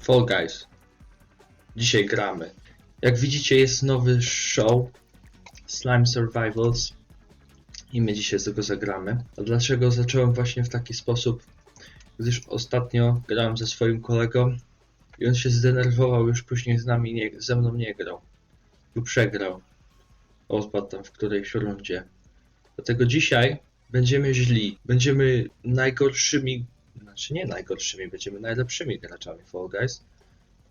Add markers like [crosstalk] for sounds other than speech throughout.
Fall Guys. Dzisiaj gramy. Jak widzicie jest nowy show Slime Survivals i my dzisiaj z tego zagramy. A dlaczego zacząłem właśnie w taki sposób? Gdyż ostatnio grałem ze swoim kolegą i on się zdenerwował, już później z nami nie, ze mną nie grał. Lub przegrał. Odpadł tam w którejś rundzie. Dlatego dzisiaj będziemy źli. Będziemy najgorszymi, znaczy nie najgorszymi, będziemy najlepszymi graczami Fall Guys.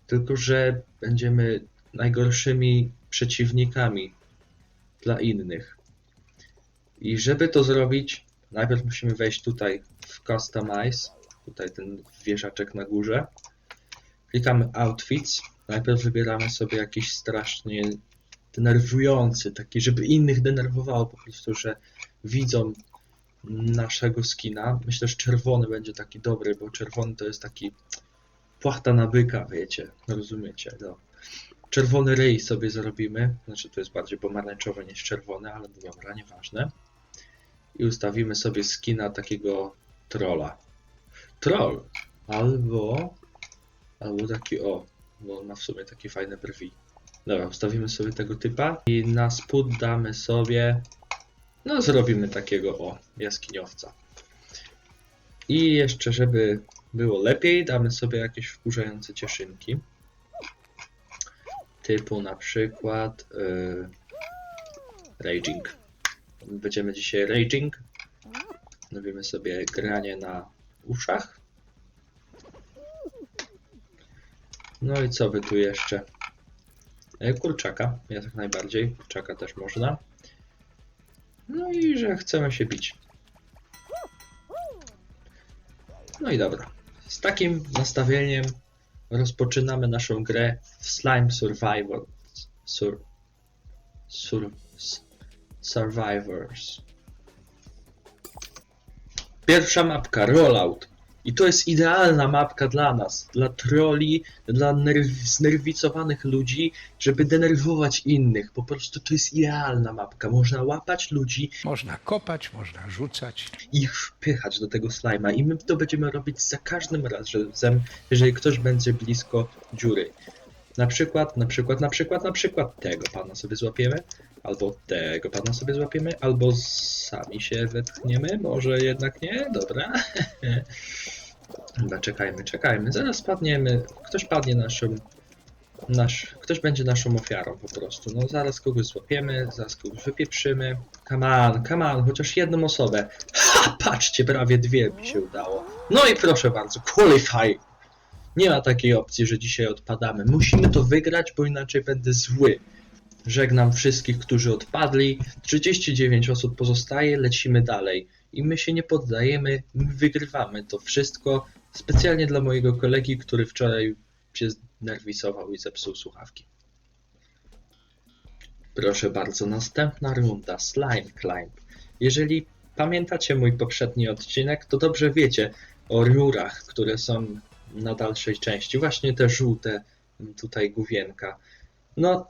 Tylko, że będziemy najgorszymi przeciwnikami dla innych. I żeby to zrobić, najpierw musimy wejść tutaj w Customize, tutaj ten wieżaczek na górze. Klikamy Outfits. Najpierw wybieramy sobie jakiś strasznie denerwujący, taki, żeby innych denerwowało po prostu, że widzą naszego skina. Myślę, że czerwony będzie taki dobry, bo czerwony to jest taki płachta na byka, wiecie, rozumiecie, no. Czerwony ryj sobie zrobimy, znaczy to jest bardziej pomarańczowy niż czerwony, ale dobra, nieważne. I ustawimy sobie skina takiego trolla. Troll! Albo, albo taki o, bo on ma w sumie takie fajne brwi. Dobra, ustawimy sobie tego typa i na spód damy sobie, no zrobimy takiego o, jaskiniowca. I jeszcze, żeby było lepiej, damy sobie jakieś wkurzające cieszynki. Typu na przykład yy, Raging. Będziemy dzisiaj Raging. Robimy sobie granie na uszach. No i co by tu jeszcze? E, Kurczaka, ja tak najbardziej. Kurczaka też można. No i że chcemy się bić. No i dobra. Z takim nastawieniem rozpoczynamy naszą grę w Slime Survival. Sur, sur, survivors. Pierwsza mapka, Rollout. I to jest idealna mapka dla nas, dla troli, dla nerw znerwicowanych ludzi, żeby denerwować innych. Po prostu to jest idealna mapka. Można łapać ludzi Można kopać, można rzucać. i ich wpychać do tego slajma. I my to będziemy robić za każdym razem, jeżeli ktoś będzie blisko dziury. Na przykład, na przykład, na przykład, na przykład tego pana sobie złapiemy, albo tego pana sobie złapiemy, albo sami się wetchniemy, może jednak nie, dobra. [laughs] Dobra, czekajmy, czekajmy, zaraz padniemy, ktoś padnie naszym, nasz, ktoś będzie naszą ofiarą po prostu, no zaraz kogoś złapiemy, zaraz kogoś wypieprzymy, come on, come on, chociaż jedną osobę, ha, patrzcie, prawie dwie mi się udało, no i proszę bardzo, qualify, nie ma takiej opcji, że dzisiaj odpadamy. Musimy to wygrać, bo inaczej będę zły. Żegnam wszystkich, którzy odpadli. 39 osób pozostaje, lecimy dalej. I my się nie poddajemy, my wygrywamy to wszystko. Specjalnie dla mojego kolegi, który wczoraj się znerwisował i zepsuł słuchawki. Proszę bardzo, następna runda Slime Climb. Jeżeli pamiętacie mój poprzedni odcinek, to dobrze wiecie o rurach, które są na dalszej części. Właśnie te żółte m, tutaj główienka. No,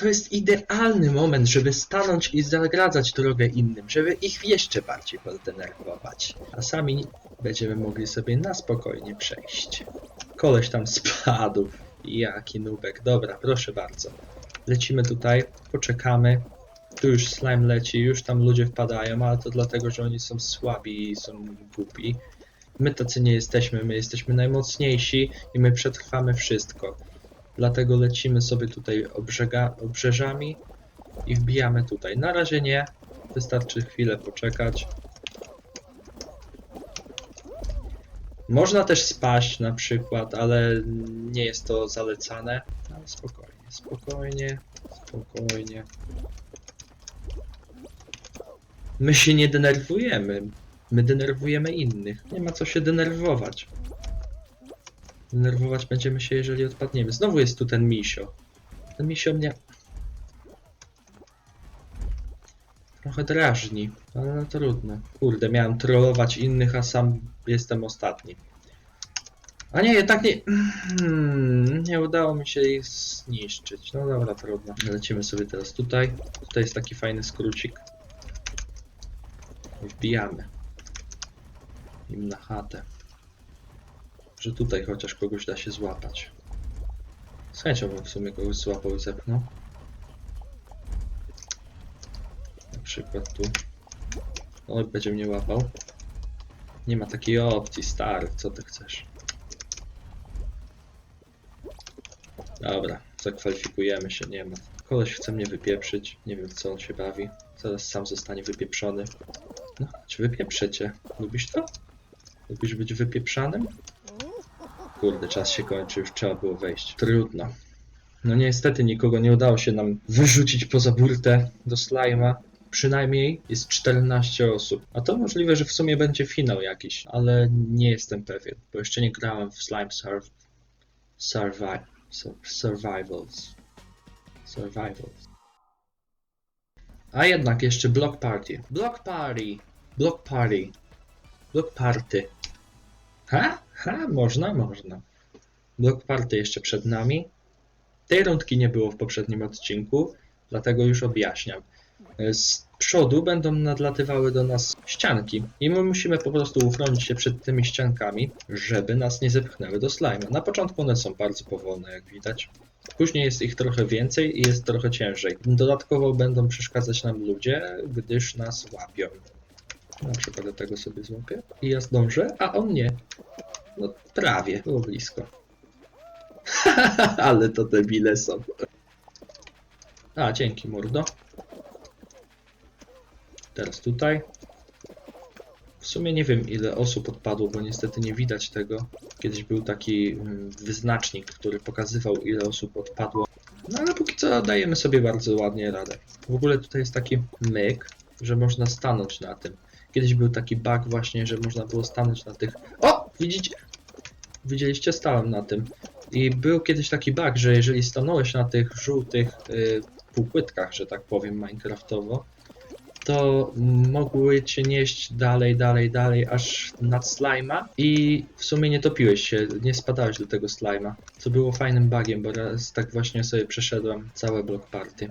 to jest idealny moment, żeby stanąć i zagradzać drogę innym, żeby ich jeszcze bardziej poddenerwować. A sami będziemy mogli sobie na spokojnie przejść. Koleś tam spadł. Jaki nubek. Dobra, proszę bardzo. Lecimy tutaj, poczekamy. Tu już slime leci, już tam ludzie wpadają, ale to dlatego, że oni są słabi i są głupi. My tacy nie jesteśmy, my jesteśmy najmocniejsi i my przetrwamy wszystko. Dlatego lecimy sobie tutaj obrzega, obrzeżami i wbijamy tutaj. Na razie nie, wystarczy chwilę poczekać. Można też spaść na przykład, ale nie jest to zalecane. Ale spokojnie, spokojnie, spokojnie. My się nie denerwujemy. My denerwujemy innych. Nie ma co się denerwować. Denerwować będziemy się, jeżeli odpadniemy. Znowu jest tu ten misio. Ten misio mnie... Trochę drażni, ale no trudno. Kurde, miałem trollować innych, a sam jestem ostatni. A nie, jednak nie... Hmm, nie udało mi się ich zniszczyć. No dobra, trudno. Lecimy sobie teraz tutaj. Tutaj jest taki fajny skrócik. Wbijamy im na chatę. Że tutaj chociaż kogoś da się złapać. Z chęcią bym w sumie kogoś złapał i zepchnął. Na przykład tu. O, będzie mnie łapał. Nie ma takiej opcji, stary, co ty chcesz? Dobra, zakwalifikujemy się, nie ma. Koleś chce mnie wypieprzyć, nie wiem co on się bawi. Zaraz sam zostanie wypieprzony. No, czy wypieprzecie? Lubisz to? Lubisz być wypieprzanym? Kurde, czas się kończy, już trzeba było wejść. Trudno. No niestety nikogo nie udało się nam wyrzucić poza burtę do slajma. Przynajmniej jest 14 osób. A to możliwe, że w sumie będzie finał jakiś, ale nie jestem pewien, bo jeszcze nie grałem w Slime Surv Survive Sur Survivals. Survivals. A jednak jeszcze Block Party. Block Party. Block Party. Block Party. Ha? Ha? Można? Można. Block Party jeszcze przed nami. Tej rundki nie było w poprzednim odcinku, dlatego już objaśniam. Z przodu będą nadlatywały do nas ścianki i my musimy po prostu uchronić się przed tymi ściankami, żeby nas nie zepchnęły do slajma. Na początku one są bardzo powolne, jak widać. Później jest ich trochę więcej i jest trochę ciężej. Dodatkowo będą przeszkadzać nam ludzie, gdyż nas łapią. Na przykład do tego sobie złapię i ja zdążę, a on nie. No prawie, było blisko. [laughs] Ale to debile są. A, dzięki mordo. Teraz tutaj. W sumie nie wiem ile osób odpadło, bo niestety nie widać tego. Kiedyś był taki mm, wyznacznik, który pokazywał ile osób odpadło. No ale póki co dajemy sobie bardzo ładnie radę. W ogóle tutaj jest taki myk, że można stanąć na tym. Kiedyś był taki bug właśnie, że można było stanąć na tych... O! Widzicie? Widzieliście? Stałem na tym. I był kiedyś taki bug, że jeżeli stanąłeś na tych żółtych y, półpłytkach, że tak powiem minecraftowo, to mogły cię nieść dalej, dalej, dalej, aż nad slajma i w sumie nie topiłeś się, nie spadałeś do tego slajma, co było fajnym bugiem, bo raz tak właśnie sobie przeszedłem całe block party.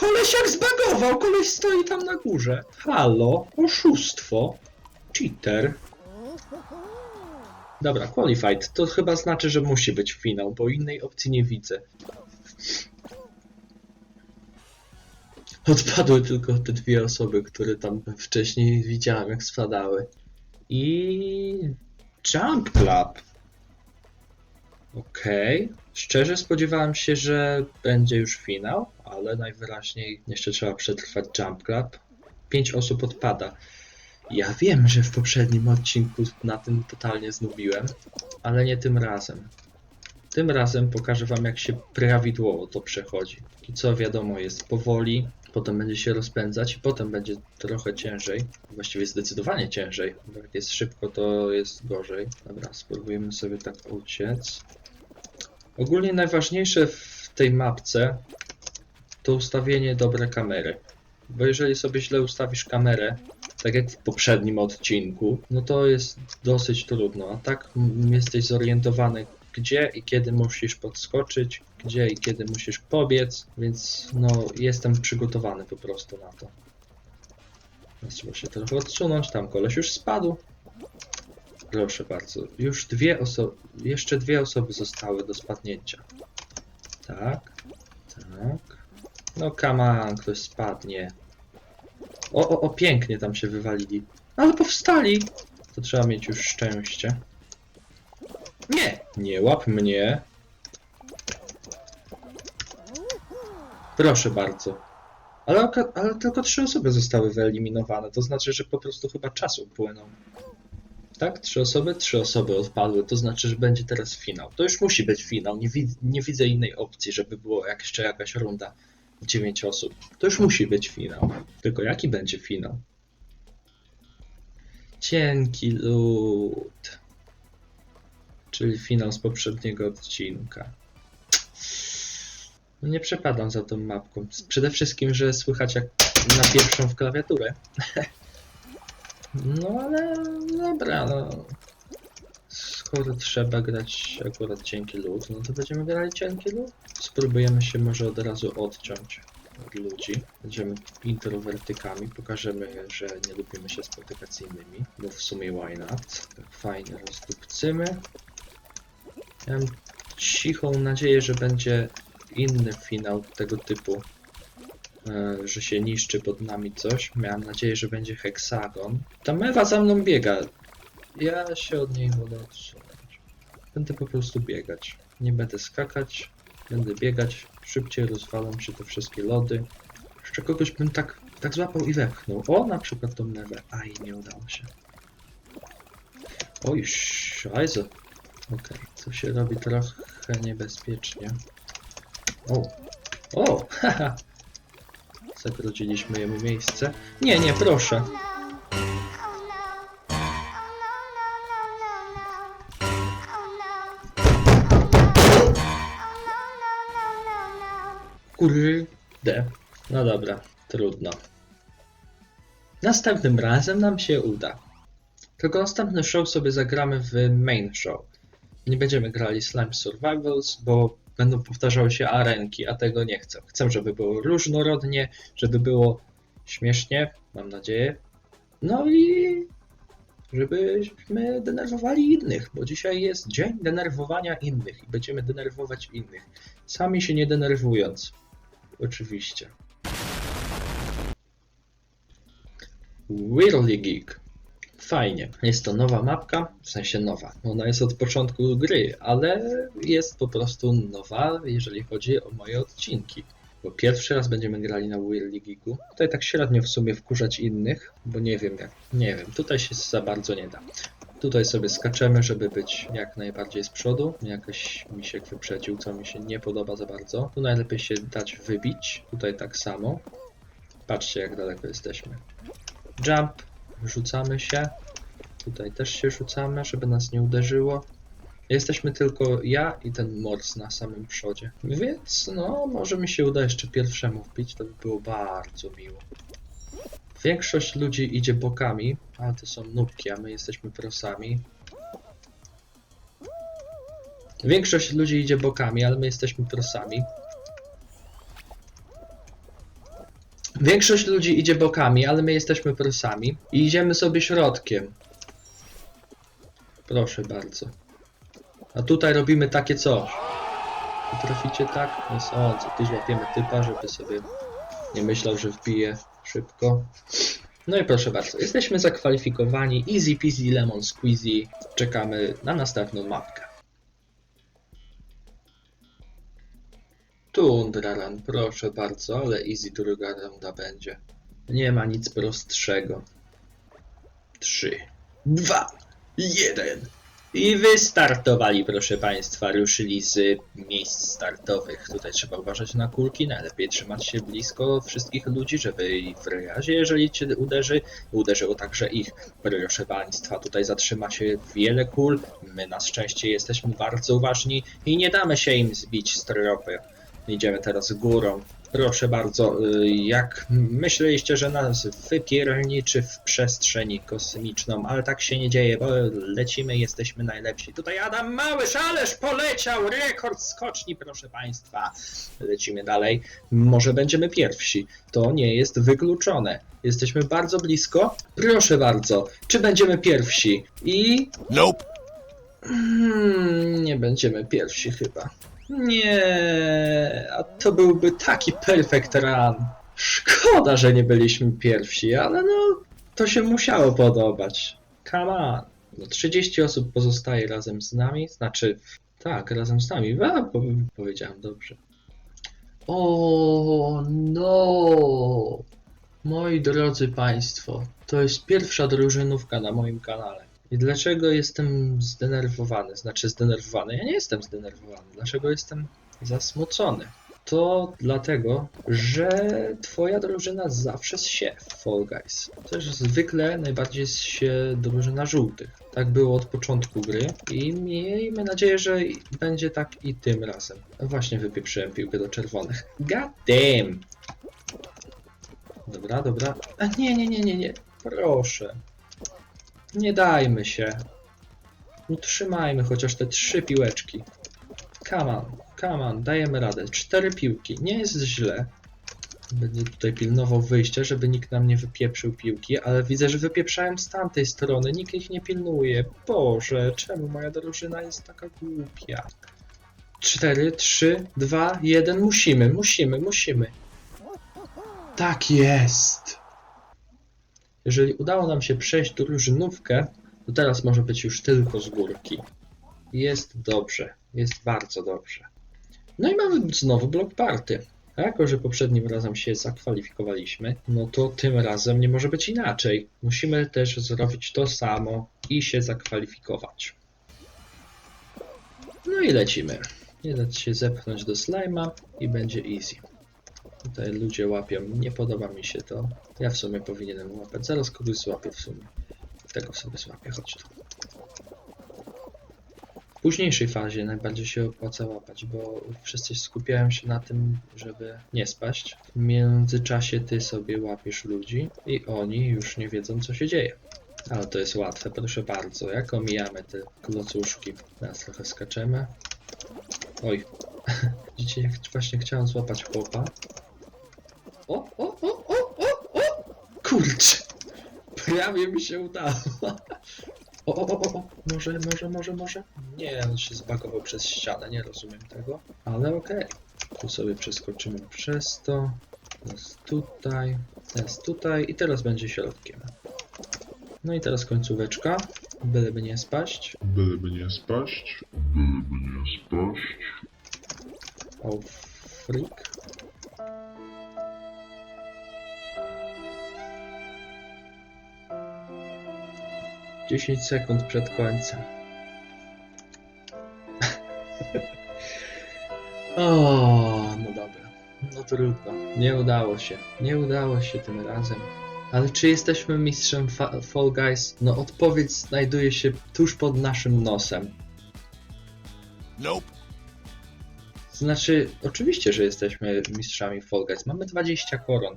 Koleś jak zbagował, koleś stoi tam na górze. Halo, oszustwo, cheater. Dobra, qualified, to chyba znaczy, że musi być finał, bo innej opcji nie widzę. Odpadły tylko te dwie osoby, które tam wcześniej widziałem, jak spadały. I. Jump Club. Okej. Szczerze spodziewałem się, że będzie już finał, ale najwyraźniej jeszcze trzeba przetrwać Jump Club. Pięć osób odpada. Ja wiem, że w poprzednim odcinku na tym totalnie znubiłem, ale nie tym razem. Tym razem pokażę wam, jak się prawidłowo to przechodzi. I co wiadomo, jest powoli, potem będzie się rozpędzać i potem będzie trochę ciężej. Właściwie zdecydowanie ciężej, bo jak jest szybko, to jest gorzej. Dobra, spróbujemy sobie tak uciec. Ogólnie najważniejsze w tej mapce to ustawienie dobre kamery. Bo jeżeli sobie źle ustawisz kamerę, tak jak w poprzednim odcinku, no to jest dosyć trudno. A tak jesteś zorientowany, gdzie i kiedy musisz podskoczyć, gdzie i kiedy musisz pobiec, więc no jestem przygotowany po prostu na to. Teraz trzeba się trochę odsunąć, tam koleś już spadł. Proszę bardzo, już dwie osoby, jeszcze dwie osoby zostały do spadnięcia. Tak, tak. No on, ktoś spadnie. O, o, o, pięknie tam się wywalili. Ale powstali! To trzeba mieć już szczęście. Nie! Nie łap mnie. Proszę bardzo. Ale, ale tylko trzy osoby zostały wyeliminowane. To znaczy, że po prostu chyba czas upłynął. Tak? Trzy osoby? Trzy osoby odpadły. To znaczy, że będzie teraz finał. To już musi być finał. Nie, wi- nie widzę innej opcji, żeby było jak- jeszcze jakaś runda. Dziewięć osób. To już musi być finał. Tylko jaki będzie finał? Cienki lód. Czyli finał z poprzedniego odcinka. No nie przepadam za tą mapką. Przede wszystkim, że słychać jak na pierwszą w klawiaturę. [laughs] No ale dobra, no. Skoro trzeba grać akurat cienki lód, no to będziemy grali cienki lód. Spróbujemy się może od razu odciąć. od ludzi. Będziemy introwertykami, pokażemy, że nie lubimy się spotykać z innymi, bo w sumie why not? Tak fajnie rozdupcymy. Ja mam cichą nadzieję, że będzie inny finał tego typu, że się niszczy pod nami coś. Miałem nadzieję, że będzie heksagon. Ta mewa za mną biega. Ja się od niej wolę odsunąć. Będę po prostu biegać. Nie będę skakać, będę biegać. Szybciej rozwalam się te wszystkie lody. Jeszcze kogoś bym tak, tak złapał i wepchnął. O, na przykład tą mewę. Aj, nie udało się. Oj, szajzo. Okej, to się robi trochę niebezpiecznie. O, o, [laughs] haha. Zagrodziliśmy jemu miejsce. Nie, nie, proszę. Kurde. No dobra, trudno. Następnym razem nam się uda. Tylko następny show sobie zagramy w main show. Nie będziemy grali Slime Survivals, bo będą powtarzały się arenki, a tego nie chcę. Chcę, żeby było różnorodnie, żeby było śmiesznie, mam nadzieję. No i żebyśmy denerwowali innych, bo dzisiaj jest dzień denerwowania innych i będziemy denerwować innych. Sami się nie denerwując. Oczywiście. Whirly Geek. Fajnie. Jest to nowa mapka, w sensie nowa. Ona jest od początku gry, ale jest po prostu nowa, jeżeli chodzi o moje odcinki. Bo pierwszy raz będziemy grali na Whirly Geeku. Tutaj tak średnio w sumie wkurzać innych, bo nie wiem jak. Nie wiem, tutaj się za bardzo nie da. Tutaj sobie skaczemy, żeby być jak najbardziej z przodu. Jakoś mi się wyprzedził, co mi się nie podoba za bardzo. Tu najlepiej się dać wybić. Tutaj tak samo. Patrzcie, jak daleko jesteśmy. Jump. Rzucamy się. Tutaj też się rzucamy, żeby nas nie uderzyło. Jesteśmy tylko ja i ten mors na samym przodzie. Więc no, może mi się uda jeszcze pierwszemu wbić, to by było bardzo miło. Większość ludzi idzie bokami, a to są nubki, a my jesteśmy prosami. Większość ludzi idzie bokami, ale my jesteśmy prosami. Większość ludzi idzie bokami, ale my jesteśmy prosami. I idziemy sobie środkiem. Proszę bardzo. A tutaj robimy takie coś. Potraficie tak? Nie sądzę. Tu złapiemy typa, żeby sobie nie myślał, że wbije szybko. No i proszę bardzo, jesteśmy zakwalifikowani. Easy peasy lemon squeezy. Czekamy na następną mapkę. Tundraran, proszę bardzo, ale easy druga runda będzie. Nie ma nic prostszego. 3, 2, 1. I wystartowali, proszę Państwa, ruszyli z miejsc startowych. Tutaj trzeba uważać na kulki, najlepiej trzymać się blisko wszystkich ludzi, żeby w razie, jeżeli Cię uderzy, uderzyło także ich. Proszę Państwa, tutaj zatrzyma się wiele kul, my na szczęście jesteśmy bardzo uważni i nie damy się im zbić z tropy. Idziemy teraz górą. Proszę bardzo, y, jak myśleliście, że nas wypierniczy w przestrzeń kosmiczną, ale tak się nie dzieje, bo lecimy, jesteśmy najlepsi. Tutaj Adam Małysz, ależ poleciał, rekord skoczni, proszę Państwa. Lecimy dalej, może będziemy pierwsi, to nie jest wykluczone. Jesteśmy bardzo blisko, proszę bardzo, czy będziemy pierwsi? I... Nope. Hmm, nie będziemy pierwsi chyba. Nie, a to byłby taki perfect run. Szkoda, że nie byliśmy pierwsi, ale no, to się musiało podobać. Come on. No, 30 osób pozostaje razem z nami, znaczy, tak, razem z nami. A, po, powiedziałem dobrze. O, no. Moi drodzy Państwo, to jest pierwsza drużynówka na moim kanale. I dlaczego jestem zdenerwowany? Znaczy zdenerwowany? Ja nie jestem zdenerwowany. Dlaczego jestem zasmucony? To dlatego, że twoja drużyna zawsze się Fall Guys. Też zwykle najbardziej się drużyna żółtych. Tak było od początku gry i miejmy nadzieję, że będzie tak i tym razem. Właśnie wypieprzyłem piłkę do czerwonych. God damn! Dobra, dobra. A nie, nie, nie, nie, nie. Proszę. Nie dajmy się. Utrzymajmy chociaż te trzy piłeczki. Come on, come on, dajemy radę. Cztery piłki, nie jest źle. Będę tutaj pilnował wyjścia, żeby nikt nam nie wypieprzył piłki, ale widzę, że wypieprzałem z tamtej strony, nikt ich nie pilnuje. Boże, czemu moja drużyna jest taka głupia? 4, 3, 2, 1, musimy, musimy, musimy. Tak jest! Jeżeli udało nam się przejść drużynówkę, to teraz może być już tylko z górki. Jest dobrze, jest bardzo dobrze. No i mamy znowu blok party. A jako, że poprzednim razem się zakwalifikowaliśmy, no to tym razem nie może być inaczej. Musimy też zrobić to samo i się zakwalifikować. No i lecimy. Nie dać się zepchnąć do slajma i będzie easy. Tutaj ludzie łapią, nie podoba mi się to. Ja w sumie powinienem łapać. Zaraz kogoś złapię w sumie. Tego sobie złapię, chodź tu. W późniejszej fazie najbardziej się opłaca łapać, bo wszyscy skupiają się na tym, żeby nie spaść. W międzyczasie ty sobie łapiesz ludzi i oni już nie wiedzą co się dzieje. Ale to jest łatwe, proszę bardzo. Jak omijamy te klocuszki. Teraz trochę skaczemy. Oj. [laughs] Widzicie, jak właśnie chciałem złapać chłopa. O, o, o, o, o, o! Kurczę! Prawie mi się udało. O, o, o, o, o, może, może, może, może? Nie, on się zbagował przez ścianę, nie rozumiem tego, ale okej. Tu sobie przeskoczymy przez to. Teraz tutaj, teraz tutaj i teraz będzie środkiem. No i teraz końcóweczka, byleby nie spaść. Byleby nie spaść. Byleby nie spaść. O, freak. Dziesięć sekund przed końcem. [laughs] o, no dobra. No trudno. Nie udało się. Nie udało się tym razem. Ale czy jesteśmy mistrzem Fa- Fall Guys? No odpowiedź znajduje się tuż pod naszym nosem. Nope. Znaczy, oczywiście, że jesteśmy mistrzami Fall Guys. Mamy 20 koron.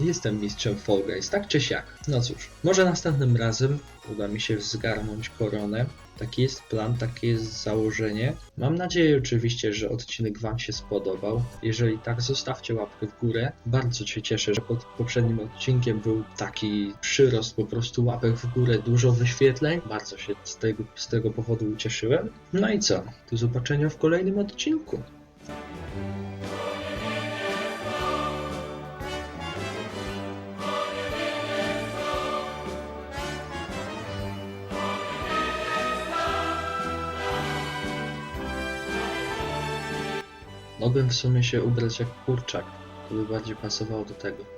Jestem mistrzem Fall Guys, tak czy siak. No cóż, może następnym razem uda mi się zgarnąć koronę. Taki jest plan, takie jest założenie. Mam nadzieję oczywiście, że odcinek Wam się spodobał. Jeżeli tak, zostawcie łapkę w górę. Bardzo się cieszę, że pod poprzednim odcinkiem był taki przyrost po prostu łapek w górę, dużo wyświetleń. Bardzo się z tego, z tego powodu ucieszyłem. No i co? Do zobaczenia w kolejnym odcinku. Mogłem w sumie się ubrać jak kurczak. To by bardziej pasowało do tego.